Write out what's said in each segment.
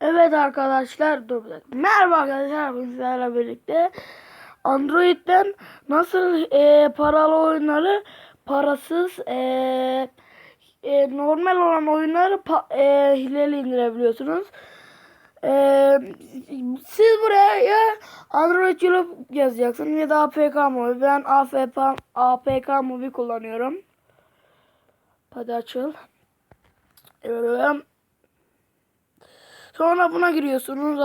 Evet arkadaşlar dur bir dakika. Merhaba arkadaşlar sizlerle birlikte Android'den nasıl e, paralı oyunları parasız e, e, normal olan oyunları pa, e, hileli indirebiliyorsunuz. E, siz buraya ya Android yolu yazacaksınız ya da APK Movie. Ben AFP, APK Movie kullanıyorum. Hadi açıl. Evet. Sonra buna giriyorsunuz.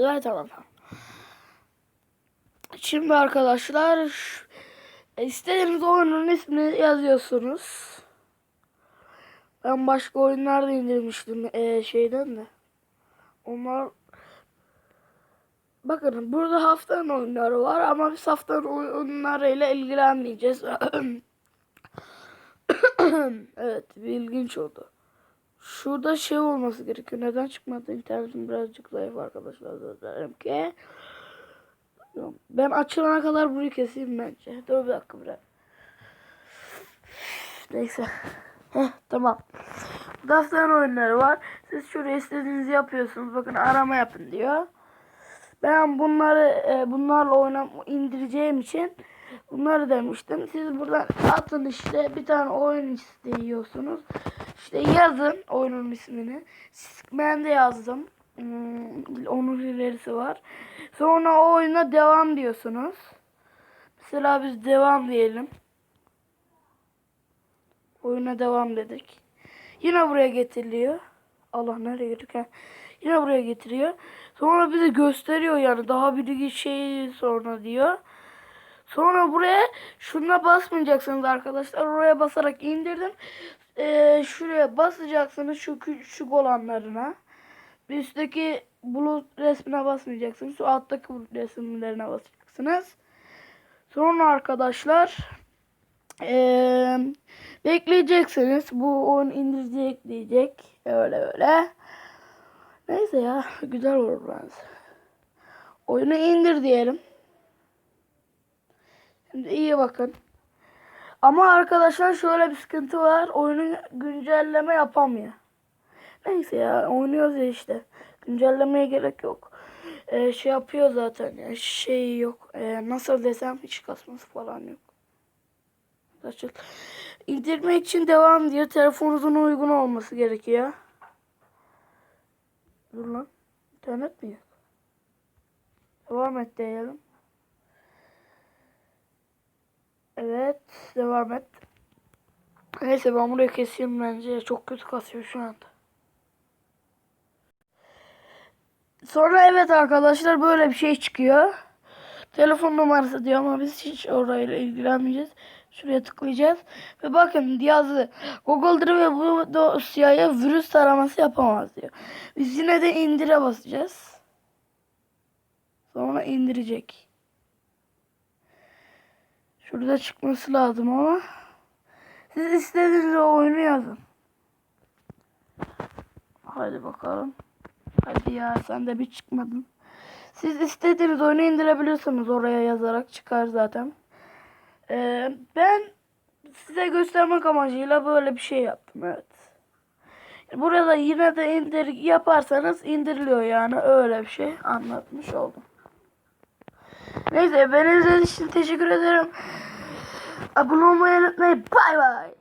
Evet tamam. Şimdi arkadaşlar istediğiniz oyunun ismini yazıyorsunuz. Ben başka oyunlar da indirmiştim eee, şeyden de. Onlar Bakın burada haftanın oyunları var ama biz haftanın oyunlarıyla ilgilenmeyeceğiz. evet, bir ilginç oldu. Şurada şey olması gerekiyor. Neden çıkmadı? İnternetim birazcık zayıf arkadaşlar. Dilerim ki. Ben açılana kadar burayı keseyim bence. Dur bir dakika bırak. Neyse. Heh, tamam. Daftarın oyunları var. Siz şuraya istediğinizi yapıyorsunuz. Bakın arama yapın diyor. Ben bunları e, bunlarla oynam indireceğim için bunları demiştim. Siz buradan atın işte bir tane oyun istiyorsunuz. İşte yazın oyunun ismini. Ben de yazdım. Hmm, onun ilerisi var. Sonra o oyuna devam diyorsunuz. Mesela biz devam diyelim. Oyuna devam dedik. Yine buraya getiriliyor. Allah nereye girdik ha? Yine buraya getiriyor. Sonra bize gösteriyor yani daha bir şey sonra diyor. Sonra buraya şuna basmayacaksınız arkadaşlar. Oraya basarak indirdim. Ee, şuraya basacaksınız şu küçük olanlarına. Bir üstteki bulut resmine basmayacaksınız. Şu alttaki bulut resimlerine basacaksınız. Sonra arkadaşlar ee, bekleyeceksiniz. Bu oyun indirecek diyecek. Öyle öyle. Neyse ya güzel olur bence. Oyunu indir diyelim. İyi bakın. Ama arkadaşlar şöyle bir sıkıntı var. Oyunu güncelleme yapamıyor. Neyse ya oynuyoruz ya işte. Güncellemeye gerek yok. Ee, şey yapıyor zaten ya şey yok. Ee, nasıl desem hiç kasması falan yok. Açıl. İndirmek için devam diyor. Telefonunuzun uygun olması gerekiyor. Dur lan. İnternet mi yok? Devam et diyelim. Evet. Devam et. Neyse ben burayı keseyim bence. Çok kötü kasıyor şu anda. Sonra evet arkadaşlar böyle bir şey çıkıyor. Telefon numarası diyor ama biz hiç orayla ilgilenmeyeceğiz. Şuraya tıklayacağız. Ve bakın yazı Google Drive bu dosyaya virüs taraması yapamaz diyor. Biz yine de indire basacağız. Sonra indirecek. Şurada çıkması lazım ama siz istediğiniz oyunu yazın. Hadi bakalım. Hadi ya sen de bir çıkmadın. Siz istediğiniz oyunu indirebilirsiniz oraya yazarak çıkar zaten. Ee, ben size göstermek amacıyla böyle bir şey yaptım evet. Burada yine de indir yaparsanız indiriliyor yani öyle bir şey anlatmış oldum. Neyse beni izlediğiniz için teşekkür ederim. Abone olmayı unutmayın. Bay bay.